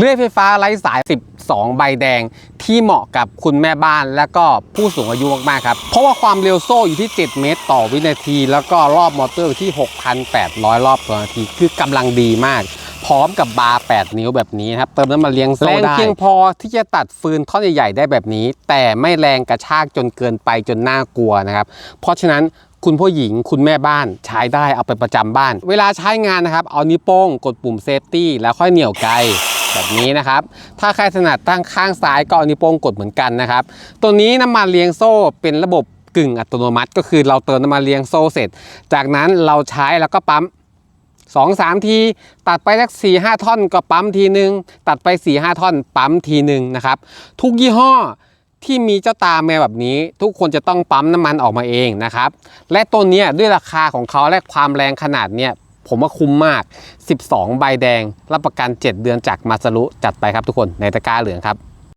เลื่อยไฟฟ้าไร้สาย 12 ใบแดง ที่เหมาะกับคุณแม่บ้านและก็ผู้สูงอายุมากๆครับ เพราะว่าความเร็วโซ่อยู่ที่ 7 เมตร ต่อวินาที แล้วก็รอบมอเตอร์อยู่ที่ 6,800 รอบต่อนาที คือกำลังดีมากพร้อมกับบาร์ 8 นิ้วแบบนี้นะครับ เติมน้ำมันเลี้ยงโซ่ได้ แรงเพียงพอที่จะตัดฟืนท่อนใหญ่ๆได้แบบนี้ แต่ไม่แรงกระชากจนเกินไปจนน่ากลัวนะครับ เพราะฉะนั้นคุณพ่อหญิงคุณแม่บ้านใช้ได้เอาไปประจำบ้าน เวลาใช้งานนะครับ เอานิ้วโป้งกดปุ่มเซฟตี้แล้วค่อยเหนี่ยวไกล แบบนี้นะครับ ถ้าใครถนัดตั้งข้างซ้ายก็เอานิ้วโป้งกดเหมือนกันนะครับ ตัวนี้น้ำมันเลี้ยงโซ่เป็นระบบกึ่งอัตโนมัติ ก็คือเราเติมน้ำมันเลี้ยงโซ่เสร็จ จากนั้นเราใช้แล้วก็ปั๊มสองสามที ตัดไปสักสี่ห้าท่อนก็ปั๊มทีหนึ่งตัดไปสี่ห้าท่อน ปั๊มทีหนึ่งนะครับ ทุกยี่ห้อที่มีเจ้าตาแมวแบบนี้ ทุกคนจะต้องปั๊มน้ำมันออกมาเองนะครับ และตัวนี้ด้วยราคาของเขาและความแรงขนาดเนี้ย ผมว่าคุ้มมาก 12 ใบแดง รับประกัน 7 เดือนจากมาสรุจัดไปครับทุกคนในตะกร้าเหลืองครับ